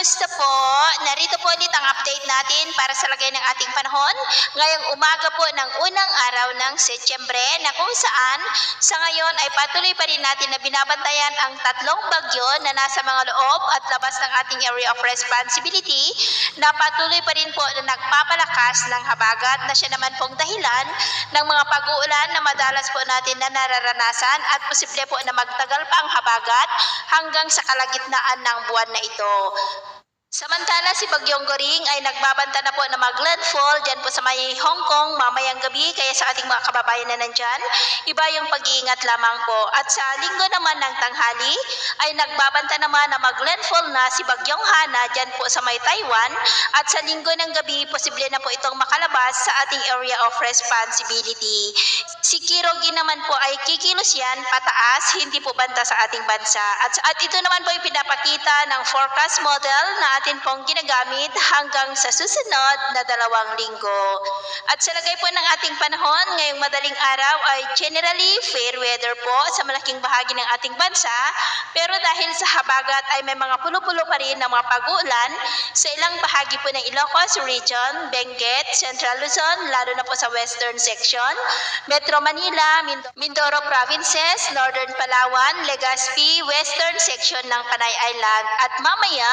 narito po ulit ang update natin para sa lagay ng ating panahon ngayong umaga po ng unang araw ng Setyembre na kung saan sa ngayon ay patuloy pa rin natin na binabantayan ang tatlong bagyo na nasa mga loob at labas ng ating area of responsibility na patuloy pa rin po na nagpapalakas ng habagat na siya naman pong dahilan ng mga pag-uulan na madalas po natin na nararanasan at posible po na magtagal pa ang habagat hanggang sa kalagitnaan ng buwan na ito. Samantala si Bagyong Goring ay nagbabanta na po na mag-landfall dyan po sa may Hong Kong mamayang gabi kaya sa ating mga kababayan na nandyan, iba yung pag-iingat lamang po. At sa linggo naman ng tanghali ay nagbabanta naman na mag-landfall na si Bagyong Hana dyan po sa may Taiwan at sa linggo ng gabi posible na po itong makalabas sa ating area of responsibility. Si Kirogi naman po ay kikilos yan pataas, hindi po banta sa ating bansa. At, at ito naman po yung pinapakita ng forecast model na atin pong ginagamit hanggang sa susunod na dalawang linggo. At sa lagay po ng ating panahon, ngayong madaling araw ay generally fair weather po sa malaking bahagi ng ating bansa. Pero dahil sa habagat ay may mga pulo-pulo pa rin ng mga pag-uulan sa ilang bahagi po ng Ilocos Region, Benguet, Central Luzon, lalo na po sa western section, Metro Manila, Mind- Mindoro Provinces, Northern Palawan, Legazpi, western section ng Panay Island. At mamaya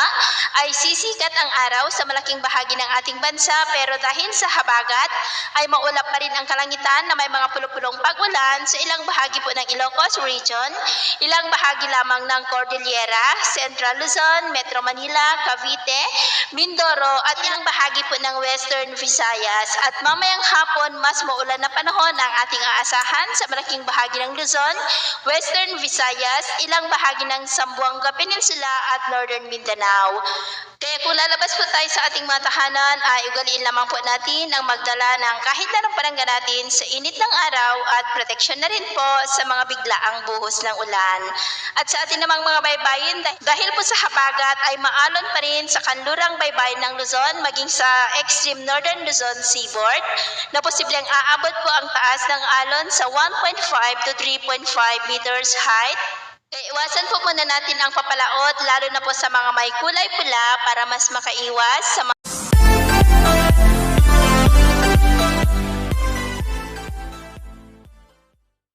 ay sisikat ang araw sa malaking bahagi ng ating bansa pero dahil sa habagat ay maulap pa rin ang kalangitan na may mga pulupulong pag-ulan sa ilang bahagi po ng Ilocos Region, ilang bahagi lamang ng Cordillera, Central Luzon, Metro Manila, Cavite, Mindoro at ilang bahagi po ng Western Visayas. At mamayang hapon mas maulan na panahon ang ating aasahan sa malaking bahagi ng Luzon, Western Visayas, ilang bahagi ng Zamboanga Peninsula at Northern Mindanao. Kaya kung lalabas po tayo sa ating mga tahanan, ay ugaliin lamang po natin ang magdala ng kahit na ng panangga natin sa init ng araw at proteksyon na rin po sa mga biglaang buhos ng ulan. At sa ating namang mga baybayin, dah- dahil po sa habagat ay maalon pa rin sa kanlurang baybayin ng Luzon maging sa extreme northern Luzon seaboard na posibleng aabot po ang taas ng alon sa 1.5 to 3.5 meters height. Kaya iwasan po muna natin ang papalaot lalo na po sa mga may kulay pula para mas makaiwas sa mga